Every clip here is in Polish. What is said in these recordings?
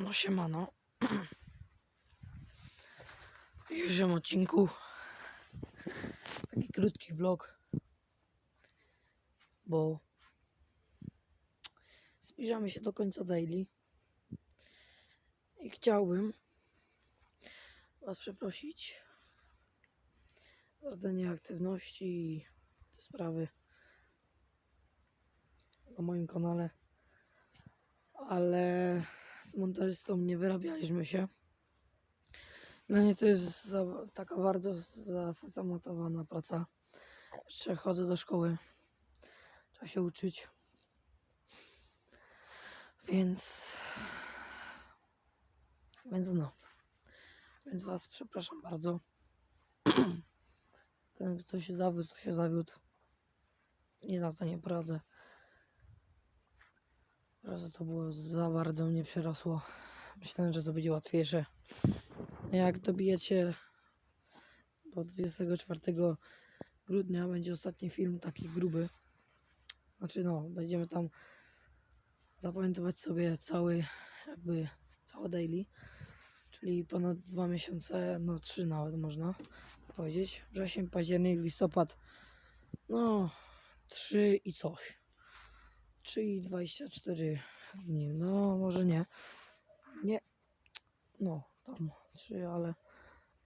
No siemano. W dzisiejszym odcinku taki krótki vlog, bo zbliżamy się do końca daily i chciałbym Was przeprosić za nieaktywności i te sprawy na moim kanale, ale z montażystą nie wyrabialiśmy się. Dla mnie to jest za, taka bardzo zasystematyzowana praca. Jeszcze chodzę do szkoły. Trzeba się uczyć. Więc. Więc no. Więc Was przepraszam bardzo. Ten, kto się zawiódł, to się zawiódł. I za to nie poradzę. Raz to było za bardzo mnie przerosło. Myślałem, że to będzie łatwiejsze. Jak dobijecie do 24 grudnia będzie ostatni film taki gruby. Znaczy no, będziemy tam zapamiętywać sobie cały jakby całe daily. Czyli ponad dwa miesiące, no trzy nawet można powiedzieć. Wrzesień, październik, listopad. No, trzy i coś. 3 i 24 dni. No, może nie. Nie. No, tam 3, ale.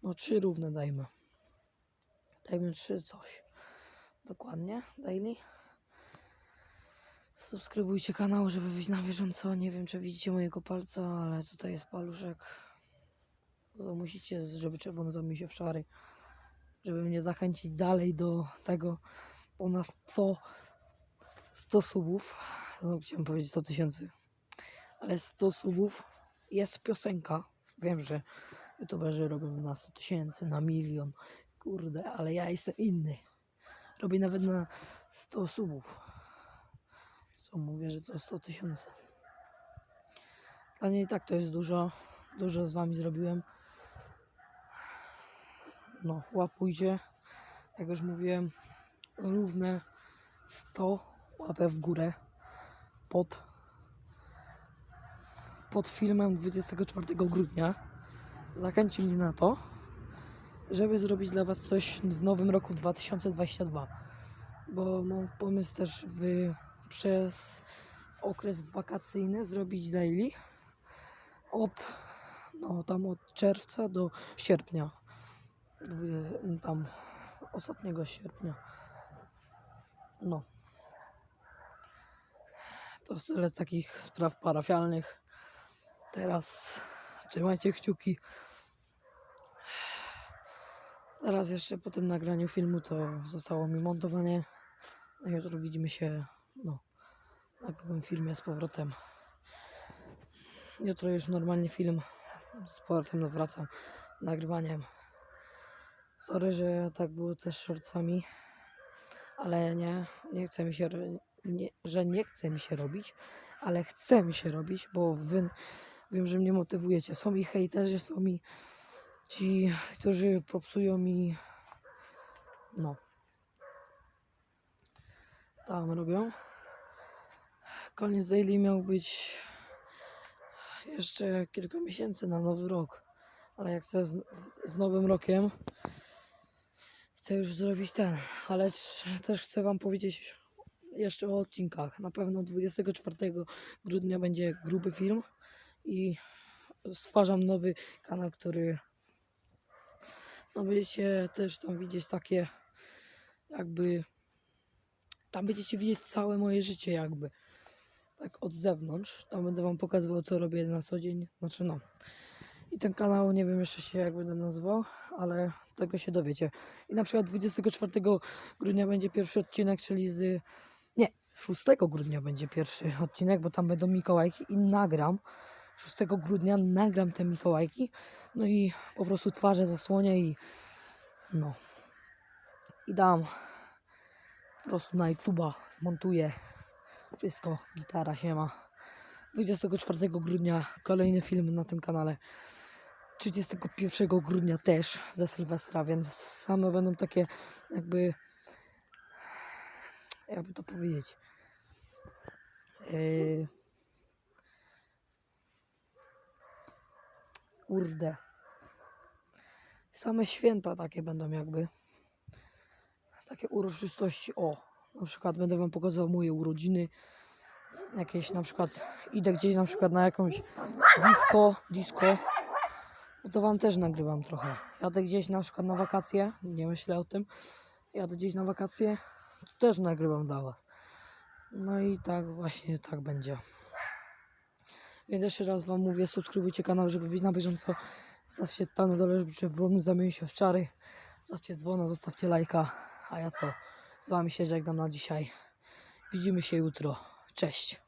No, 3 równe dajmy. Dajmy 3 coś. Dokładnie. Daily. Subskrybujcie kanał, żeby być na bieżąco. Nie wiem, czy widzicie mojego palca, ale tutaj jest paluszek. To musicie, żeby czerwony zamienił się w szary. Żeby mnie zachęcić dalej do tego. Nas co 100 subów. Znowu chciałem powiedzieć 100 tysięcy. Ale 100 subów jest piosenka. Wiem, że youtuberzy robią na 100 tysięcy, na milion. Kurde, ale ja jestem inny. Robię nawet na 100 subów. Co mówię, że to 100 tysięcy. Dla mnie i tak to jest dużo. Dużo z wami zrobiłem. No, łapujcie. Jak już mówiłem, równe 100 łapę w górę pod, pod filmem 24 grudnia. Zachęci mnie na to, żeby zrobić dla Was coś w nowym roku 2022. Bo mam pomysł też w, przez okres wakacyjny zrobić daily od no tam od czerwca do sierpnia. Tam ostatniego sierpnia. No. To tyle takich spraw parafialnych. Teraz trzymajcie kciuki. Teraz jeszcze po tym nagraniu filmu to zostało mi montowanie. No jutro widzimy się no, na grubym filmie z powrotem. Jutro już normalnie film z powrotem wracam nagrywaniem. Sorry, że tak było też shortsami, ale nie, nie chce mi się, nie, że nie chce mi się robić, ale chce mi się robić, bo wy wiem, że mnie motywujecie. Są i hejterzy, są i ci, którzy popsują mi no tam robią. Koniec daily miał być jeszcze kilka miesięcy na nowy rok, ale jak chcę z, z nowym rokiem chcę już zrobić ten, ale też chcę wam powiedzieć jeszcze o odcinkach. Na pewno 24 grudnia będzie gruby film i stwarzam nowy kanał, który no będziecie też tam widzieć takie jakby tam będziecie widzieć całe moje życie jakby tak od zewnątrz. Tam będę wam pokazywał co robię na co dzień, znaczy no. I ten kanał nie wiem jeszcze się jak będę nazywał, ale tego się dowiecie. I na przykład 24 grudnia będzie pierwszy odcinek, czyli z 6 grudnia będzie pierwszy odcinek, bo tam będą Mikołajki i nagram 6 grudnia nagram te Mikołajki. No i po prostu twarze zasłonię i no. I dam po prostu na YouTube'a zmontuję wszystko, gitara się ma. 24 grudnia kolejny film na tym kanale. 31 grudnia też ze Sylwestra, więc same będą takie jakby jakby to powiedzieć yy, kurde. Same święta takie będą jakby. Takie uroczystości. O, na przykład będę wam pokazywał moje urodziny. Jakieś na przykład idę gdzieś na przykład na jakąś disco, disco. No to wam też nagrywam trochę. Jadę gdzieś na przykład na wakacje, nie myślę o tym. Jadę gdzieś na wakacje, to też nagrywam dla was. No i tak właśnie tak będzie. Więc jeszcze raz wam mówię, subskrybujcie kanał, żeby być na bieżąco. Zostawcie tam na dole czerwony, zamieni się w czary. Zostawcie dzwona, zostawcie lajka. A ja co? Z wami się żegnam na dzisiaj. Widzimy się jutro. Cześć.